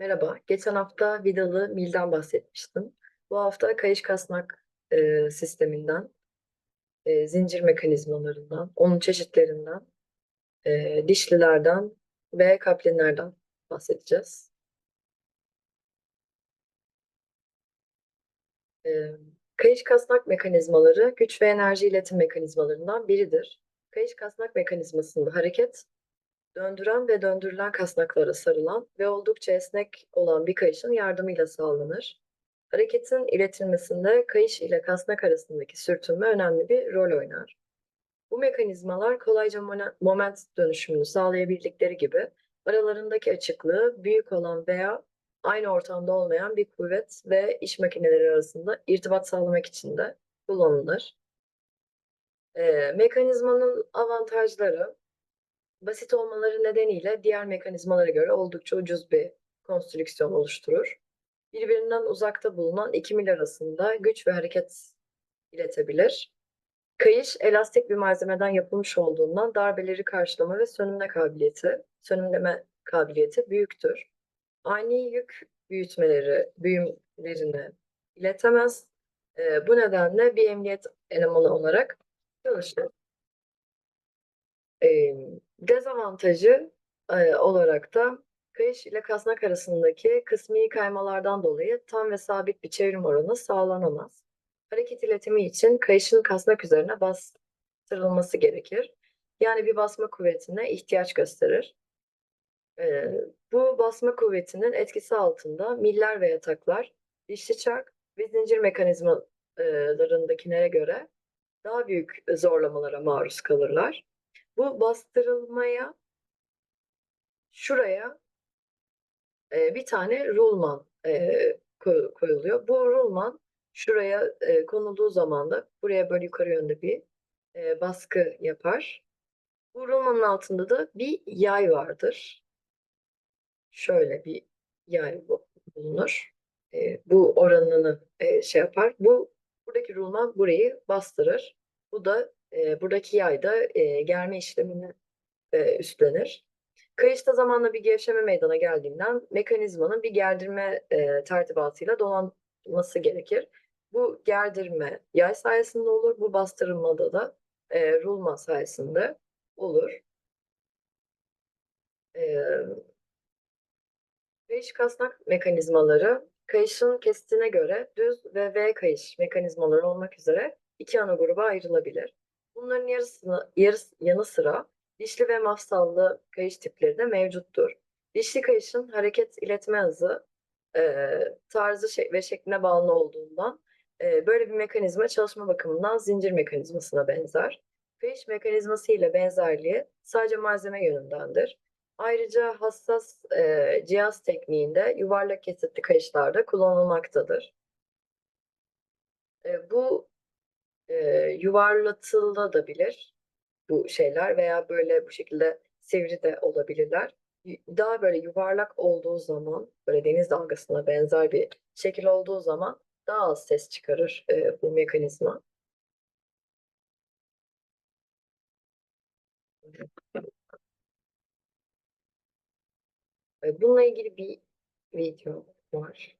Merhaba. Geçen hafta vidalı milden bahsetmiştim. Bu hafta kayış kasnak e, sisteminden, e, zincir mekanizmalarından, onun çeşitlerinden, e, dişlilerden ve kaplinlerden bahsedeceğiz. E, kayış kasnak mekanizmaları güç ve enerji iletim mekanizmalarından biridir. Kayış kasnak mekanizmasında hareket döndüren ve döndürülen kasnaklara sarılan ve oldukça esnek olan bir kayışın yardımıyla sağlanır. Hareketin iletilmesinde kayış ile kasnak arasındaki sürtünme önemli bir rol oynar. Bu mekanizmalar kolayca moment dönüşümünü sağlayabildikleri gibi aralarındaki açıklığı büyük olan veya aynı ortamda olmayan bir kuvvet ve iş makineleri arasında irtibat sağlamak için de kullanılır. E, mekanizmanın avantajları basit olmaları nedeniyle diğer mekanizmalara göre oldukça ucuz bir konstrüksiyon oluşturur. Birbirinden uzakta bulunan iki mil arasında güç ve hareket iletebilir. Kayış elastik bir malzemeden yapılmış olduğundan darbeleri karşılama ve sönümle kabiliyeti, sönümleme kabiliyeti büyüktür. Ani yük büyütmeleri, büyümlerini iletemez. E, bu nedenle bir emniyet elemanı olarak çalışır. E, dezavantajı e, olarak da kayış ile kasnak arasındaki kısmi kaymalardan dolayı tam ve sabit bir çevrim oranı sağlanamaz. Hareket iletimi için kayışın kasnak üzerine bastırılması gerekir. Yani bir basma kuvvetine ihtiyaç gösterir. E, bu basma kuvvetinin etkisi altında miller ve yataklar dişli çark ve zincir mekanizmalarındakilere göre daha büyük zorlamalara maruz kalırlar. Bu bastırılmaya şuraya e, bir tane rulman e, koyuluyor. Bu rulman şuraya e, konulduğu zaman da buraya böyle yukarı yönde bir e, baskı yapar. Bu rulmanın altında da bir yay vardır. Şöyle bir yay bulunur. E, bu oranını e, şey yapar. Bu buradaki rulman burayı bastırır. Bu da e, buradaki yayda e, germe işlemini e, üstlenir. Kayışta zamanla bir gevşeme meydana geldiğinden mekanizmanın bir gerdirme e, tertibatıyla dolanması gerekir. Bu gerdirme yay sayesinde olur. Bu bastırılmada da e, rulma sayesinde olur. E, kayış kasnak mekanizmaları kayışın kesitine göre düz ve V kayış mekanizmaları olmak üzere iki ana gruba ayrılabilir. Bunların yarısını, yarısı, yanı sıra dişli ve mafsallı kayış tipleri de mevcuttur. Dişli kayışın hareket iletme hızı e, tarzı ve şekline bağlı olduğundan e, böyle bir mekanizma çalışma bakımından zincir mekanizmasına benzer. Kayış mekanizması ile benzerliği sadece malzeme yönündendir. Ayrıca hassas e, cihaz tekniğinde yuvarlak kesitli kayışlarda kullanılmaktadır. E, bu e, yuvarlatılabilir bu şeyler veya böyle bu şekilde sivri de olabilirler. Daha böyle yuvarlak olduğu zaman, böyle deniz dalgasına benzer bir şekil olduğu zaman daha az ses çıkarır e, bu mekanizma. Bununla ilgili bir video var.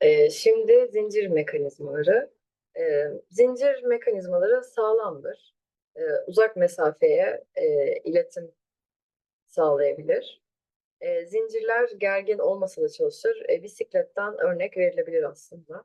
Ee, şimdi zincir mekanizmaları. Ee, zincir mekanizmaları sağlamdır. Ee, uzak mesafeye e, iletim sağlayabilir. E, zincirler gergin olmasa da çalışır. E, bisikletten örnek verilebilir aslında.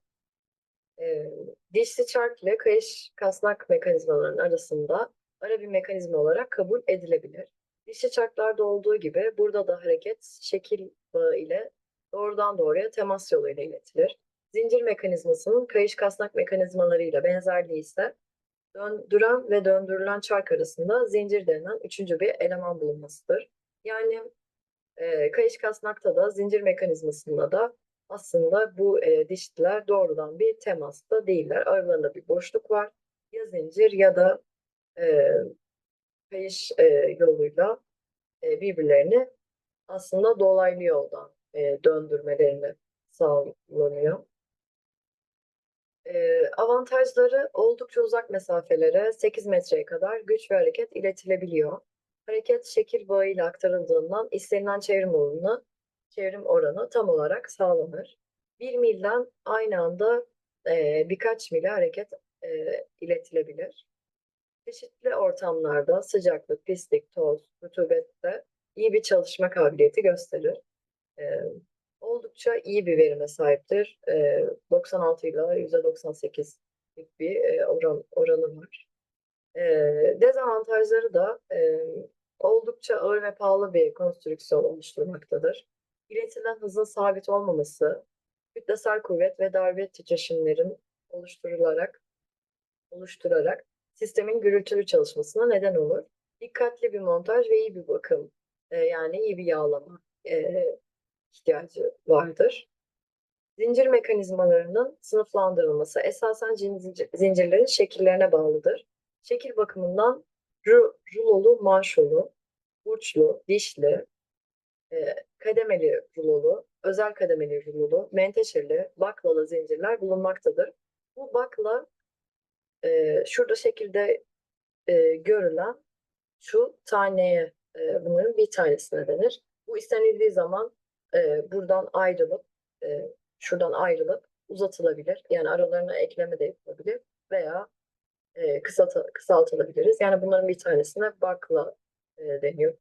E, dişli çark ile kayış kasnak mekanizmalarının arasında ara bir mekanizma olarak kabul edilebilir. Dişli çarklarda olduğu gibi burada da hareket şekil bağı ile doğrudan doğruya temas yoluyla iletilir. Zincir mekanizmasının kayış kasnak mekanizmalarıyla benzerliği ise döndüren ve döndürülen çark arasında zincir denilen üçüncü bir eleman bulunmasıdır. Yani e, kayış kasnakta da zincir mekanizmasında da aslında bu e, dişliler doğrudan bir temasta değiller. Aralarında bir boşluk var. Ya zincir ya da e, kayış e, yoluyla e, birbirlerini aslında dolaylı yoldan e, döndürmelerini sağlanıyor. E, avantajları oldukça uzak mesafelere 8 metreye kadar güç ve hareket iletilebiliyor. Hareket şekil bağıyla aktarıldığından istenilen çevrim oranı, çevrim oranı tam olarak sağlanır. Bir milden aynı anda e, birkaç mile hareket iletilebilir. Çeşitli ortamlarda sıcaklık, pislik, toz, rutubette iyi bir çalışma kabiliyeti gösterir. E, oldukça iyi bir verime sahiptir. E, 96 ile %98'lik bir e, oran, oranı var. E, dezavantajları da e, oldukça ağır ve pahalı bir konstrüksiyon oluşturmaktadır. İletilen hızın sabit olmaması, kütlesel kuvvet ve darbe titreşimlerin oluşturularak oluşturarak sistemin gürültülü çalışmasına neden olur. Dikkatli bir montaj ve iyi bir bakım, e, yani iyi bir yağlama e, ihtiyacı vardır. Zincir mekanizmalarının sınıflandırılması esasen zincir, zincirlerin şekillerine bağlıdır. Şekil bakımından ru, rulolu manşolu, burçlu, dişli, e, kademeli rulolu, özel kademeli rulolu, menteşeli, baklalı zincirler bulunmaktadır. Bu bakla e, şurada şekilde e, görülen şu taneye e, bunların bir tanesine denir. Bu istenildiği zaman e, buradan ayrılıp e, şuradan ayrılıp uzatılabilir. Yani aralarına ekleme de yapılabilir veya e, kısaltı, kısaltılabiliriz. Yani bunların bir tanesine bakla e, deniyor.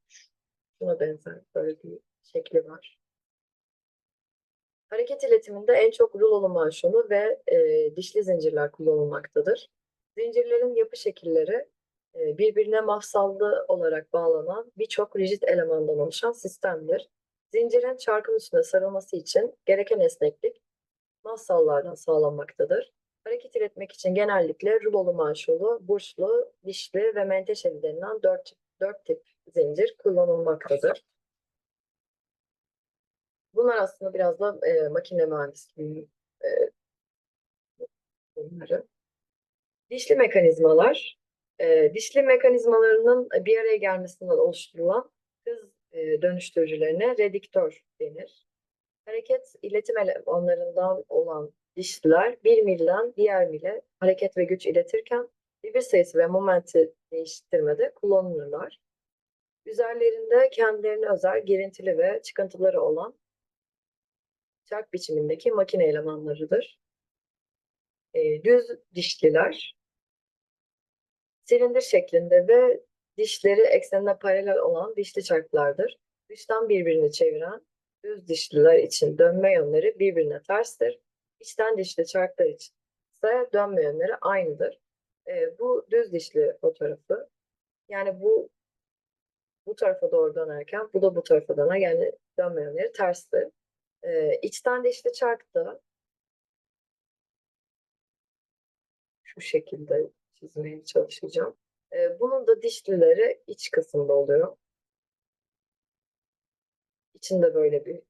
Şuna benzer böyle bir şekli var. Hareket iletiminde en çok rulolu manşonu ve e, dişli zincirler kullanılmaktadır. Zincirlerin yapı şekilleri e, birbirine mafsallı olarak bağlanan birçok rigid elemandan oluşan sistemdir. Zincirin çarkın üstüne sarılması için gereken esneklik mafsallardan sağlanmaktadır. Hareket iletmek için genellikle rulolu manşolu, burçlu, dişli ve menteşeli denilen dört, dört tip zincir kullanılmaktadır. Bunlar aslında biraz da e, makine mühendisliği e, bunları. Dişli mekanizmalar, e, dişli mekanizmalarının bir araya gelmesinden oluşturulan hız e, dönüştürücülerine rediktör denir. Hareket iletim elemanlarından olan dişliler bir milden diğer mile hareket ve güç iletirken devir sayısı ve momenti değiştirmede kullanılırlar. Üzerlerinde kendilerine özel girintili ve çıkıntıları olan çark biçimindeki makine elemanlarıdır. E, düz dişliler silindir şeklinde ve dişleri eksenine paralel olan dişli çarklardır. Dıştan birbirini çeviren düz dişliler için dönme yönleri birbirine terstir. İçten dişli çarklar için ise dönme yönleri aynıdır. E, bu düz dişli fotoğrafı yani bu bu tarafa doğru dönerken bu da bu tarafa döner yani dönme yönleri terstir. E, içten dişli çarkta şu şekilde çizmeye çalışacağım. E, bunun da dişlileri iç kısımda oluyor. İçinde böyle bir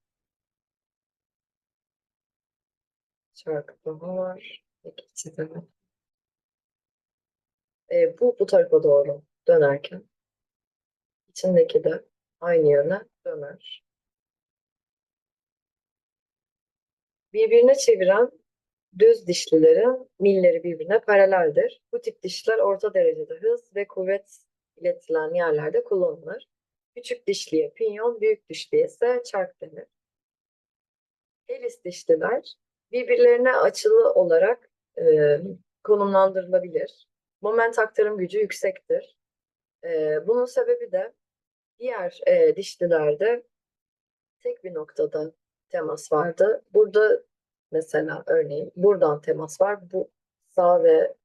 şarkı daha var. Peki çizelim. E, bu bu tarafa doğru dönerken içindeki de aynı yöne döner. Birbirine çeviren düz dişlilerin milleri birbirine paraleldir. Bu tip dişler orta derecede hız ve kuvvet iletilen yerlerde kullanılır. Küçük dişliye pinyon, büyük dişliye ise çark denir. Helis dişliler birbirlerine açılı olarak e, konumlandırılabilir. Moment aktarım gücü yüksektir. E, bunun sebebi de diğer e, dişlilerde tek bir noktada temas vardı. Burada mesela örneğin buradan temas var. Bu sağ ve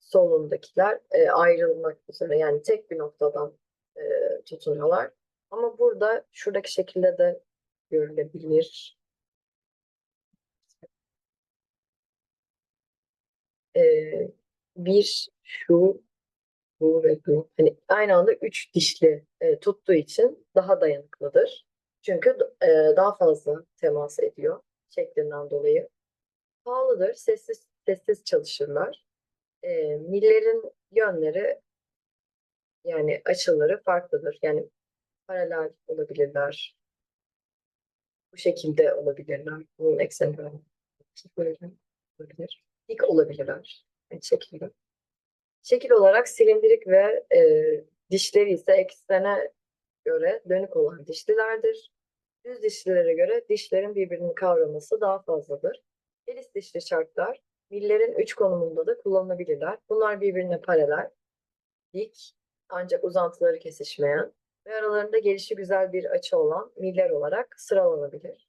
solundakiler e, ayrılmak üzere yani tek bir noktadan e, tutunuyorlar. Ama burada şuradaki şekilde de görülebilir. E, bir şu bu ve bu. Hani aynı anda üç dişli e, tuttuğu için daha dayanıklıdır. Çünkü e, daha fazla temas ediyor şeklinden dolayı. Pahalıdır, sessiz sessiz çalışırlar. E, millerin yönleri yani açıları farklıdır. Yani paralel olabilirler. Bu şekilde olabilirler. Bunun ekseni olabilir. Dik olabilirler. Yani şekilde. Şekil olarak silindirik ve e, dişleri ise eksene göre dönük olan dişlilerdir. Düz dişlilere göre dişlerin birbirini kavraması daha fazladır. Elis dişli çarklar millerin üç konumunda da kullanılabilirler. Bunlar birbirine paralel, dik ancak uzantıları kesişmeyen ve aralarında gelişi güzel bir açı olan miller olarak sıralanabilir.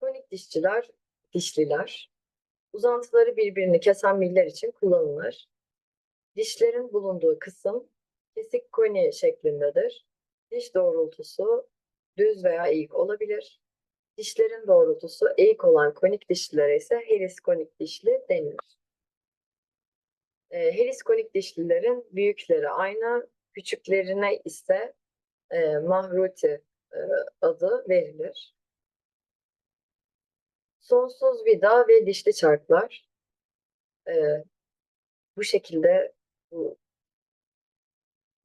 Konik dişçiler, dişliler, uzantıları birbirini kesen miller için kullanılır. Dişlerin bulunduğu kısım kesik koni şeklindedir. Diş doğrultusu düz veya eğik olabilir. Dişlerin doğrultusu eğik olan konik dişlilere ise heliskonik dişli denir. E, heliskonik dişlilerin büyükleri aynı, küçüklerine ise e, mahruti e, adı verilir. Sonsuz vida ve dişli çarklar e, bu şekilde bu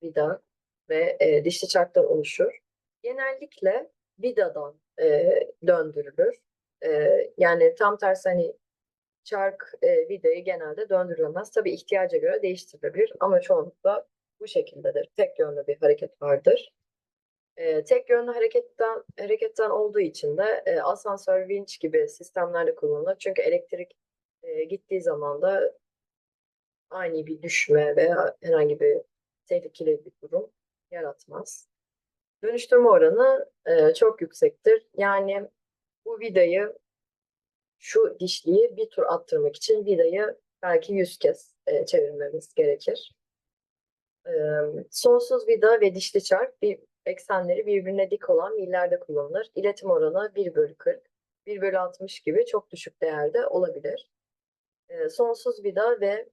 vida ve e, dişli çarklar oluşur. Genellikle vidadan e, döndürülür. E, yani tam tersi hani çark e, vidayı genelde döndürülemez. Tabii ihtiyaca göre değiştirilebilir ama çoğunlukla bu şekildedir. Tek yönlü bir hareket vardır. E, tek yönlü hareketten hareketten olduğu için de e, asansör, vinç gibi sistemlerde kullanılır. Çünkü elektrik e, gittiği zaman da ani bir düşme veya herhangi bir tehlikeli bir durum yaratmaz. Dönüştürme oranı e, çok yüksektir. Yani bu vidayı şu dişliyi bir tur attırmak için vidayı belki yüz kez e, çevirmemiz gerekir. E, sonsuz vida ve dişli çark bir eksenleri birbirine dik olan millerde kullanılır. İletim oranı 1 bölü 40, 1 bölü 60 gibi çok düşük değerde olabilir. E, sonsuz vida ve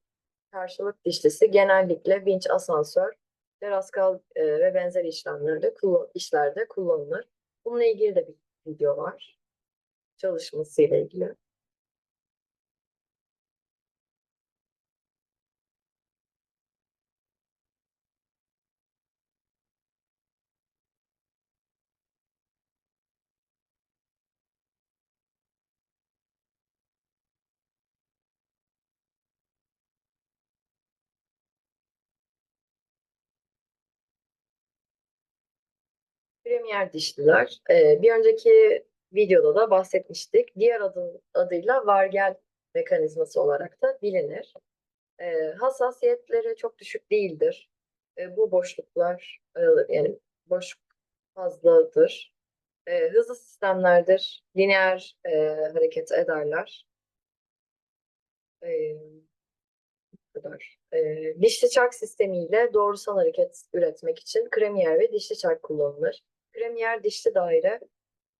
karşılık dişlisi genellikle vinç, asansör, teraskal e, ve benzer işlemlerde kullan işlerde kullanılır. Bununla ilgili de bir video var. Çalışmasıyla ilgili. Premier dişliler. Ee, bir önceki videoda da bahsetmiştik. Diğer adı, adıyla vargel mekanizması olarak da bilinir. Ee, hassasiyetleri çok düşük değildir. Ee, bu boşluklar e, yani boşluk fazladır. Ee, hızlı sistemlerdir. Lineer e, hareket ederler. Bu kadar. Ee, dişli çark sistemiyle doğrusal hareket üretmek için kremiyer ve dişli çark kullanılır. Kremiyer dişli daire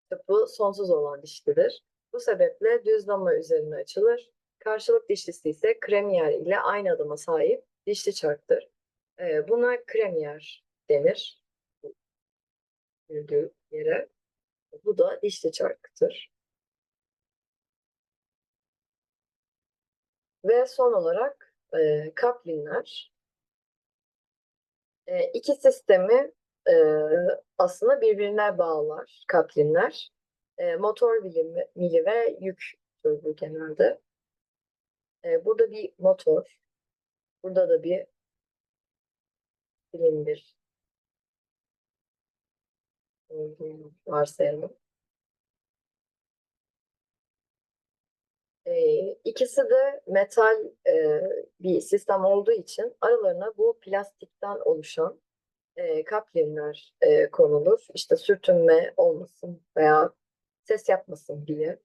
tıpı sonsuz olan dişlidir. Bu sebeple düz lama üzerine açılır. Karşılık dişlisi ise kremiyer ile aynı adıma sahip dişli çarktır. Ee, buna kremiyer denir. Gördüğü yere. Bu da dişli çarktır. Ve son olarak e, kaplinler. E, iki sistemi e, aslında birbirine bağlar kaplinler. E, motor bilimi, mili ve yük türü genelde. E, burada bir motor, burada da bir silindir varsayalım. E, ikisi de metal e, bir sistem olduğu için aralarına bu plastikten oluşan e, kaplinler e, konulur. İşte sürtünme olmasın veya ses yapmasın diye.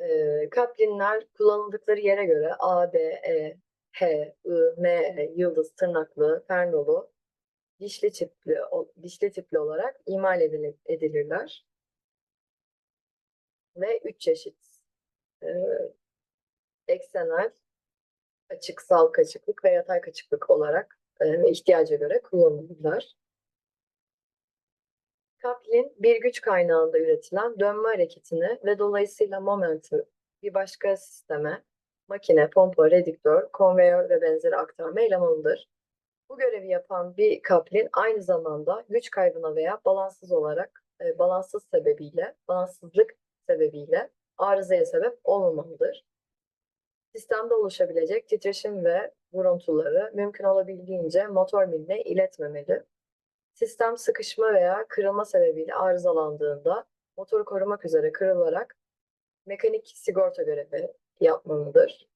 E, kaplinler kullanıldıkları yere göre A, B, E, H, I, M, E, yıldız, tırnaklı, fernolu, dişli tipli, dişli tipli olarak imal edilir- edilirler. Ve üç çeşit e, eksenel, açıksal kaçıklık ve yatay kaçıklık olarak e, ihtiyaca göre kullanılırlar. Kaplin bir güç kaynağında üretilen dönme hareketini ve dolayısıyla momenti bir başka sisteme, makine, pompa, redüktör, konveyör ve benzeri aktarma elemanıdır. Bu görevi yapan bir kaplin aynı zamanda güç kaybına veya balanssız olarak, e, balanssız sebebiyle, balanssızlık sebebiyle arızaya sebep olmamalıdır. Sistemde oluşabilecek titreşim ve vuruntuları mümkün olabildiğince motor miline iletmemeli. Sistem sıkışma veya kırılma sebebiyle arızalandığında motoru korumak üzere kırılarak mekanik sigorta görevi yapmalıdır.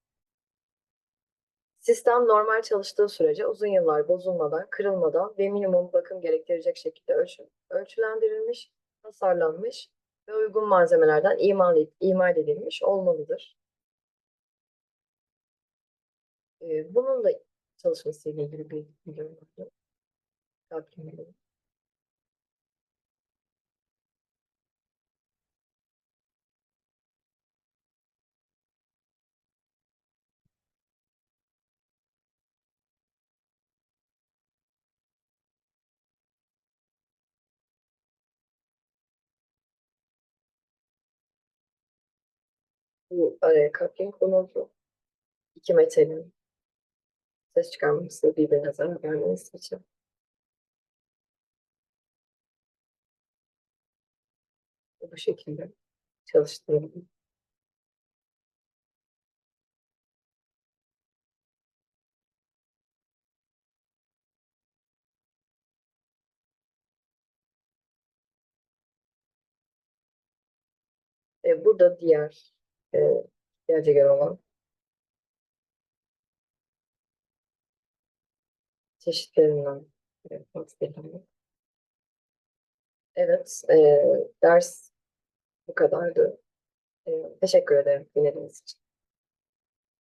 Sistem normal çalıştığı sürece uzun yıllar bozulmadan, kırılmadan ve minimum bakım gerektirecek şekilde ölçü, ölçülendirilmiş, tasarlanmış ve uygun malzemelerden imal, imal edilmiş olmalıdır. Ee, bunun da çalışmasıyla ilgili bir video vardı. Edelim. Bu araya kapling konuldu. İki metalin ses çıkarması birbirine zarar vermemesi için. Bu şekilde çalıştırıldı. E, burada diğer e, göre olan çeşitlerinden bahsedelim. Evet, e, ders bu kadardı. E, teşekkür ederim dinlediğiniz için.